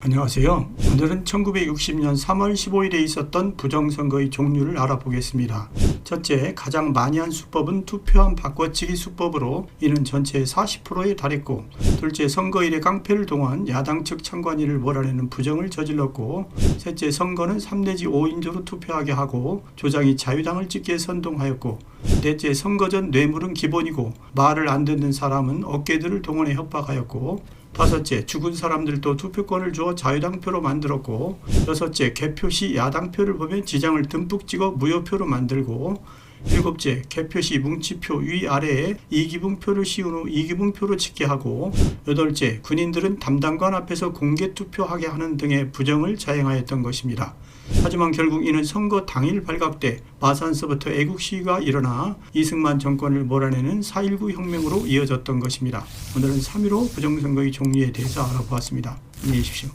안녕하세요. 오늘은 1960년 3월 15일에 있었던 부정선거의 종류를 알아보겠습니다. 첫째, 가장 많이 한 수법은 투표함 바꿔치기 수법으로 이는 전체의 40%에 달했고, 둘째, 선거일에 깡패를 동원 야당 측 참관인을 몰아내는 부정을 저질렀고, 셋째, 선거는 3 내지 5인조로 투표하게 하고 조장이 자유당을 찍게 선동하였고, 넷째, 선거 전 뇌물은 기본이고 말을 안 듣는 사람은 어깨들을 동원해 협박하였고, 다섯째, 죽은 사람들도 투표권을 주어 자유당표로 만들었고, 여섯째, 개표 시 야당표를 보면 지장을 듬뿍 찍어 무효표로 만들고, 일곱째, 개표 시 뭉치표 위아래에 이기분표를 씌운 후 이기분표로 찍게 하고, 여덟째, 군인들은 담당관 앞에서 공개 투표하게 하는 등의 부정을 자행하였던 것입니다. 하지만 결국 이는 선거 당일 발각돼 마산서부터 애국 시위가 일어나 이승만 정권을 몰아내는 4.19 혁명으로 이어졌던 것입니다. 오늘은 3.15 부정선거의 종류에 대해서 알아보았습니다. 안녕히 계십시오.